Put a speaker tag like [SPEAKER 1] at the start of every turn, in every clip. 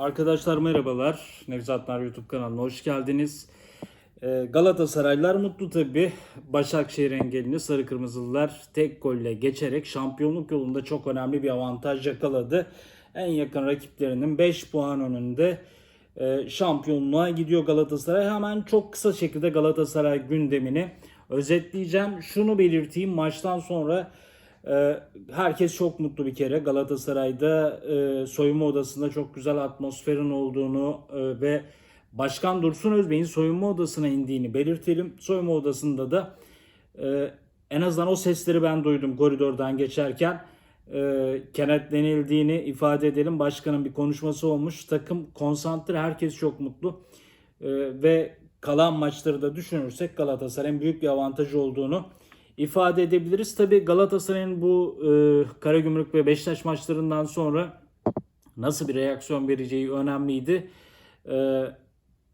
[SPEAKER 1] Arkadaşlar merhabalar. Nevzatlar YouTube kanalına hoş geldiniz. Ee, Galatasaraylılar mutlu tabi. Başakşehir engelini Sarı Kırmızılılar tek golle geçerek şampiyonluk yolunda çok önemli bir avantaj yakaladı. En yakın rakiplerinin 5 puan önünde e, şampiyonluğa gidiyor Galatasaray. Hemen çok kısa şekilde Galatasaray gündemini özetleyeceğim. Şunu belirteyim maçtan sonra herkes çok mutlu bir kere. Galatasaray'da e, soyunma odasında çok güzel atmosferin olduğunu e, ve Başkan Dursun Özbey'in soyunma odasına indiğini belirtelim. Soyunma odasında da e, en azından o sesleri ben duydum koridordan geçerken. E, kenetlenildiğini ifade edelim. Başkanın bir konuşması olmuş. Takım konsantre, herkes çok mutlu. Ve kalan maçları da düşünürsek Galatasaray'ın büyük bir avantajı olduğunu ifade edebiliriz. Tabi Galatasaray'ın bu e, Karagümrük ve Beşiktaş maçlarından sonra nasıl bir reaksiyon vereceği önemliydi. E,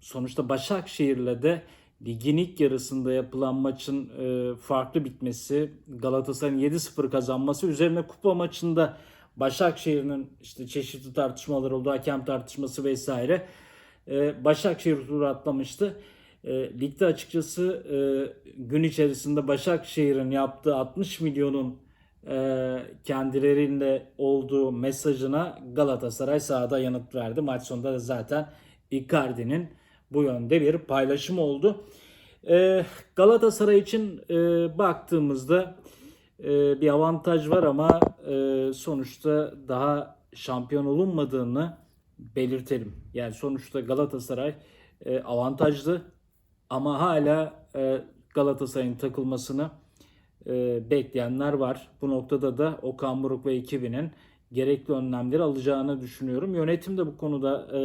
[SPEAKER 1] sonuçta Başakşehir'le de ligin ilk yarısında yapılan maçın e, farklı bitmesi, Galatasaray'ın 7-0 kazanması üzerine kupa maçında Başakşehir'in işte çeşitli tartışmalar oldu, hakem tartışması vesaire. E, Başakşehir turu atlamıştı. E, ligde açıkçası e, gün içerisinde Başakşehir'in yaptığı 60 milyonun e, kendilerinde olduğu mesajına Galatasaray sahada yanıt verdi. Maç sonunda da zaten Icardi'nin bu yönde bir paylaşım oldu. E, Galatasaray için e, baktığımızda e, bir avantaj var ama e, sonuçta daha şampiyon olunmadığını belirtelim. Yani sonuçta Galatasaray e, avantajlı ama hala e, Galatasaray'ın takılmasını e, bekleyenler var. Bu noktada da Okan Buruk ve ekibinin gerekli önlemleri alacağını düşünüyorum. Yönetim de bu konuda e,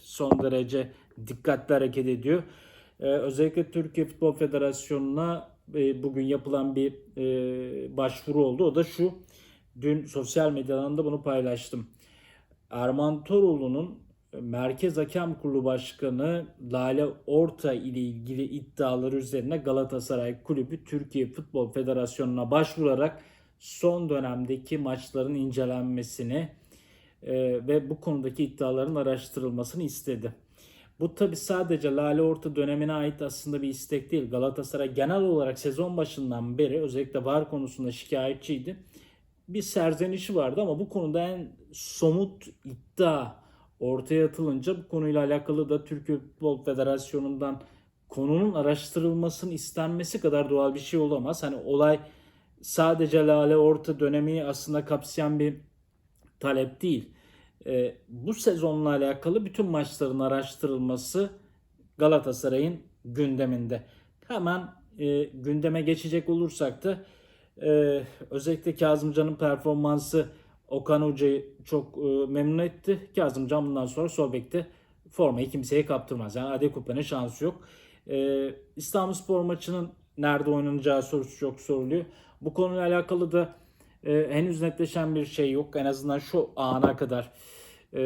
[SPEAKER 1] son derece dikkatli hareket ediyor. E, özellikle Türkiye Futbol Federasyonu'na e, bugün yapılan bir e, başvuru oldu. O da şu. Dün sosyal medyadan da bunu paylaştım. Erman Toroğlu'nun Merkez Hakem Kurulu Başkanı Lale Orta ile ilgili iddiaları üzerine Galatasaray Kulübü Türkiye Futbol Federasyonu'na başvurarak son dönemdeki maçların incelenmesini e, ve bu konudaki iddiaların araştırılmasını istedi. Bu tabi sadece Lale Orta dönemine ait aslında bir istek değil. Galatasaray genel olarak sezon başından beri özellikle VAR konusunda şikayetçiydi. Bir serzenişi vardı ama bu konuda en somut iddia ortaya atılınca bu konuyla alakalı da Türkiye Futbol Federasyonu'ndan konunun araştırılmasının istenmesi kadar doğal bir şey olamaz. Hani olay sadece Lale Orta dönemi aslında kapsayan bir talep değil. E, bu sezonla alakalı bütün maçların araştırılması Galatasaray'ın gündeminde. Hemen e, gündeme geçecek olursak da e, özellikle Kazımcan'ın performansı Okan Hoca'yı çok e, memnun etti. Kazımcan bundan sonra sol bekte formayı kimseye kaptırmaz. Yani Adekupa'nın şansı yok. E, İstanbul Spor maçının nerede oynanacağı sorusu çok soruluyor. Bu konuyla alakalı da e, henüz netleşen bir şey yok. En azından şu ana kadar e,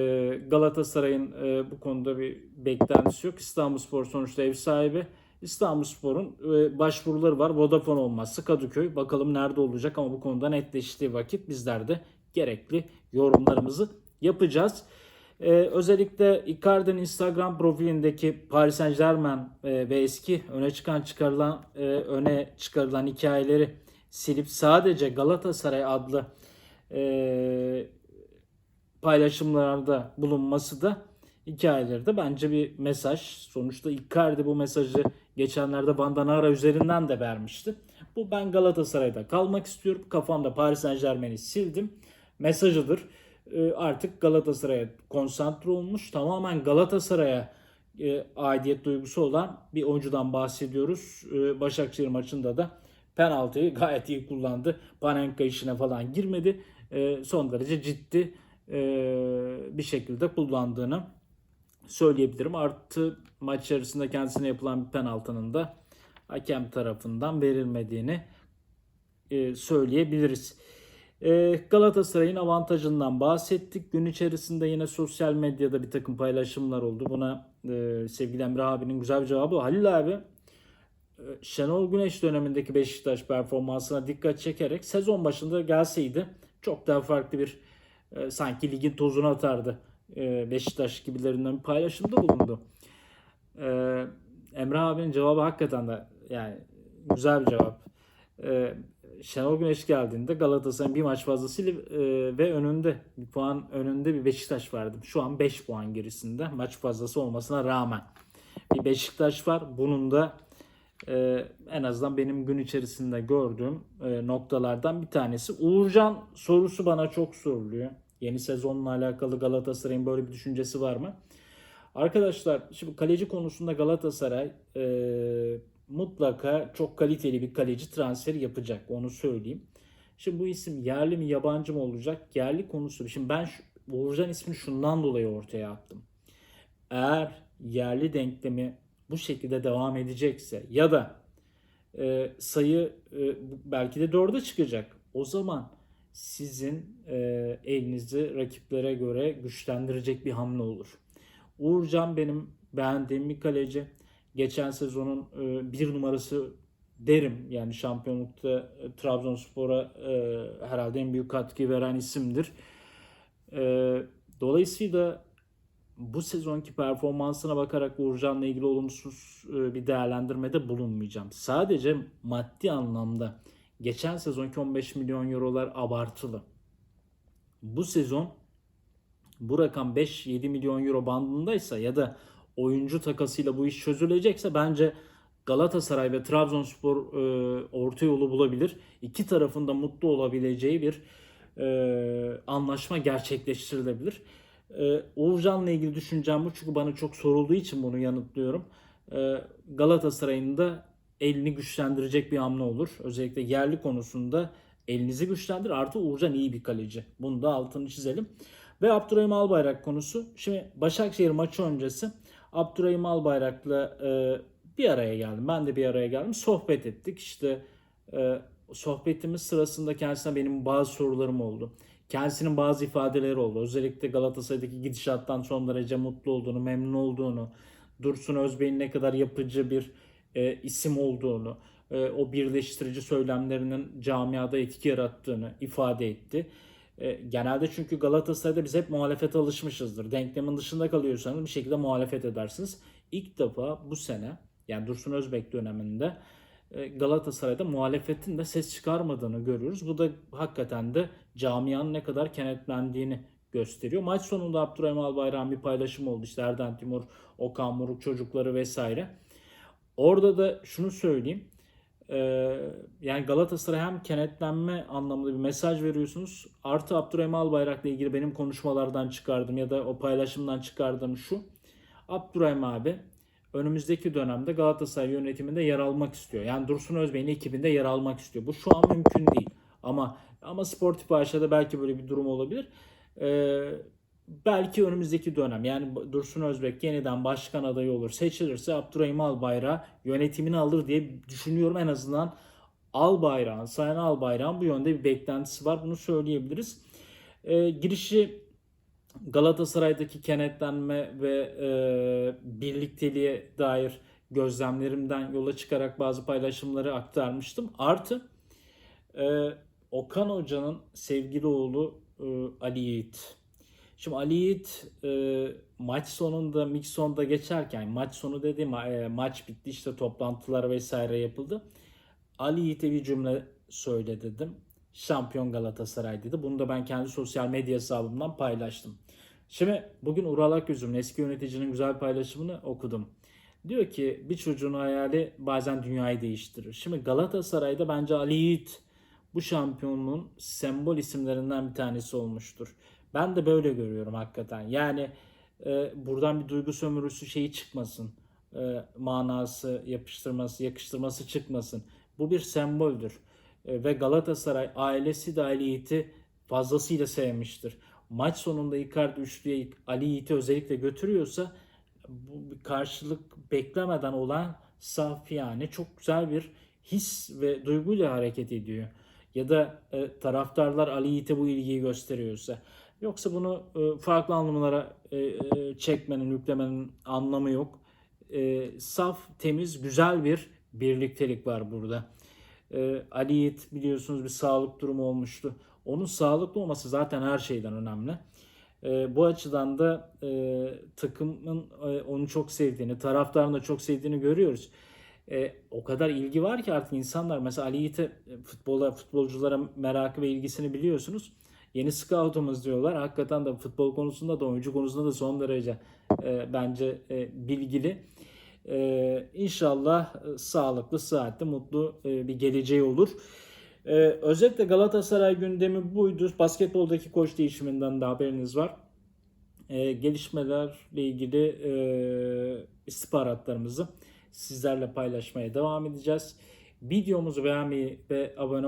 [SPEAKER 1] Galatasaray'ın e, bu konuda bir beklentisi yok. İstanbul Spor sonuçta ev sahibi. İstanbul Spor'un e, başvuruları var. Vodafone olmazsa Kadıköy. Bakalım nerede olacak ama bu konuda netleştiği vakit bizler de gerekli yorumlarımızı yapacağız. Ee, özellikle Icardi'nin Instagram profilindeki Paris Saint Germain e, ve eski öne çıkan çıkarılan e, öne çıkarılan hikayeleri silip sadece Galatasaray adlı e, paylaşımlarda bulunması da hikayeleri de bence bir mesaj. Sonuçta Icardi bu mesajı geçenlerde Vandanara üzerinden de vermişti. Bu ben Galatasaray'da kalmak istiyorum. Kafamda Paris Saint Germain'i sildim mesajıdır. E, artık Galatasaray'a konsantre olmuş. Tamamen Galatasaray'a e, aidiyet duygusu olan bir oyuncudan bahsediyoruz. E, Başakşehir maçında da penaltıyı gayet iyi kullandı. Panenka işine falan girmedi. E, son derece ciddi e, bir şekilde kullandığını söyleyebilirim. Artı maç içerisinde kendisine yapılan bir penaltının da hakem tarafından verilmediğini e, söyleyebiliriz. Ee, Galatasaray'ın avantajından bahsettik. Gün içerisinde yine sosyal medyada bir takım paylaşımlar oldu. Buna e, sevgili Emre abinin güzel bir cevabı. Halil abi e, Şenol Güneş dönemindeki Beşiktaş performansına dikkat çekerek sezon başında gelseydi çok daha farklı bir e, sanki ligin tozunu atardı e, Beşiktaş gibilerinden bir paylaşımda bulundu. Emre abinin cevabı hakikaten de yani güzel bir cevap. Şenol Güneş geldiğinde Galatasaray'ın bir maç fazlasıyla e, ve önünde bir puan önünde bir Beşiktaş vardı. Şu an 5 puan gerisinde maç fazlası olmasına rağmen bir Beşiktaş var. Bunun da e, en azından benim gün içerisinde gördüğüm e, noktalardan bir tanesi. Uğurcan sorusu bana çok soruluyor. Yeni sezonla alakalı Galatasaray'ın böyle bir düşüncesi var mı? Arkadaşlar şimdi kaleci konusunda Galatasaray e, mutlaka çok kaliteli bir kaleci transferi yapacak. Onu söyleyeyim. Şimdi bu isim yerli mi yabancı mı olacak? Yerli konusu. Şimdi ben şu, Uğurcan ismini şundan dolayı ortaya attım. Eğer yerli denklemi bu şekilde devam edecekse ya da e, sayı e, belki de dörde çıkacak. O zaman sizin e, elinizi rakiplere göre güçlendirecek bir hamle olur. Uğurcan benim beğendiğim bir kaleci. Geçen sezonun e, bir numarası derim. Yani şampiyonlukta e, Trabzonspor'a e, herhalde en büyük katkı veren isimdir. Dolayısıyla bu sezonki performansına bakarak Uğurcan'la ilgili olumsuz bir değerlendirmede bulunmayacağım. Sadece maddi anlamda geçen sezonki 15 milyon eurolar abartılı. Bu sezon bu rakam 5-7 milyon euro bandındaysa ya da oyuncu takasıyla bu iş çözülecekse bence Galatasaray ve Trabzonspor e, orta yolu bulabilir. İki tarafında mutlu olabileceği bir e, anlaşma gerçekleştirilebilir. E, Uğurcan'la ilgili düşüncem bu çünkü bana çok sorulduğu için bunu yanıtlıyorum. E, Galatasaray'ın da elini güçlendirecek bir hamle olur. Özellikle yerli konusunda elinizi güçlendir. Artı Uğurcan iyi bir kaleci. Bunu da altını çizelim. Ve Abdurrahim Albayrak konusu. Şimdi Başakşehir maçı öncesi Abdurrahim Albayrak'la e, bir araya geldim. Ben de bir araya geldim. Sohbet ettik. İşte e, sohbetimiz sırasında kendisine benim bazı sorularım oldu. Kendisinin bazı ifadeleri oldu. Özellikle Galatasaray'daki gidişattan son derece mutlu olduğunu, memnun olduğunu, Dursun Özbey'in ne kadar yapıcı bir e, isim olduğunu, e, o birleştirici söylemlerinin camiada etki yarattığını ifade etti. E, genelde çünkü Galatasaray'da biz hep muhalefete alışmışızdır. Denklemin dışında kalıyorsanız bir şekilde muhalefet edersiniz. İlk defa bu sene yani Dursun Özbek döneminde e, Galatasaray'da muhalefetin de ses çıkarmadığını görüyoruz. Bu da hakikaten de camianın ne kadar kenetlendiğini gösteriyor. Maç sonunda Abdurrahim Albayrak'ın bir paylaşım oldu. İşte Erden Timur, Okan Buruk çocukları vesaire. Orada da şunu söyleyeyim. Ee, yani Galatasaray hem kenetlenme anlamında bir mesaj veriyorsunuz. Artı Abdurrahim Albayrak'la ilgili benim konuşmalardan çıkardım ya da o paylaşımdan çıkardığım şu. Abdurrahim abi önümüzdeki dönemde Galatasaray yönetiminde yer almak istiyor. Yani Dursun Özbey'in ekibinde yer almak istiyor. Bu şu an mümkün değil. Ama ama sportif aşağıda belki böyle bir durum olabilir. Ee, belki önümüzdeki dönem yani Dursun Özbek yeniden başkan adayı olur seçilirse Abdurrahim Albayrak yönetimini alır diye düşünüyorum en azından Albayrak'ın, Sayın Albayrak'ın bu yönde bir beklentisi var. Bunu söyleyebiliriz. E, girişi Galatasaray'daki kenetlenme ve e, birlikteliğe dair gözlemlerimden yola çıkarak bazı paylaşımları aktarmıştım. Artı e, Okan Hoca'nın sevgili oğlu e, Ali Yiğit Şimdi Ali Yiğit e, maç sonunda Mikson'da geçerken maç sonu dediğim e, maç bitti işte toplantılar vesaire yapıldı. Ali Yiğit'e bir cümle söyle dedim. Şampiyon Galatasaray dedi. Bunu da ben kendi sosyal medya hesabımdan paylaştım. Şimdi bugün Ural Akgüz'ün eski yöneticinin güzel paylaşımını okudum. Diyor ki bir çocuğun hayali bazen dünyayı değiştirir. Şimdi Galatasaray'da bence Ali Yiğit bu şampiyonluğun sembol isimlerinden bir tanesi olmuştur. Ben de böyle görüyorum hakikaten. Yani e, buradan bir duygu sömürüsü şeyi çıkmasın. E, manası, yapıştırması, yakıştırması çıkmasın. Bu bir semboldür. E, ve Galatasaray ailesi de Ali Yiğit'i fazlasıyla sevmiştir. Maç sonunda Icardi üçlüye Ali Yiğit'i özellikle götürüyorsa bu bir karşılık beklemeden olan saf yani çok güzel bir his ve duyguyla hareket ediyor. Ya da e, taraftarlar Ali Yiğit'e bu ilgiyi gösteriyorsa. Yoksa bunu e, farklı anlamlara e, e, çekmenin, yüklemenin anlamı yok. Saf, temiz, güzel bir birliktelik var burada. Ali Yiğit biliyorsunuz bir sağlık durumu olmuştu. Onun sağlıklı olması zaten her şeyden önemli. E, bu açıdan da e, takımın e, onu çok sevdiğini, taraftarın da çok sevdiğini görüyoruz. E, o kadar ilgi var ki artık insanlar mesela Ali Yiğit'e e, futbola, futbolculara merakı ve ilgisini biliyorsunuz. Yeni scoutumuz diyorlar. Hakikaten de futbol konusunda da oyuncu konusunda da son derece e, bence e, bilgili. E, inşallah e, sağlıklı, sıhhatli, mutlu e, bir geleceği olur. E, özetle Galatasaray gündemi buydu. Basketboldaki koç değişiminden de haberiniz var. E, gelişmelerle ilgili e, istihbaratlarımızı sizlerle paylaşmaya devam edeceğiz. Videomuzu beğenmeyi ve abone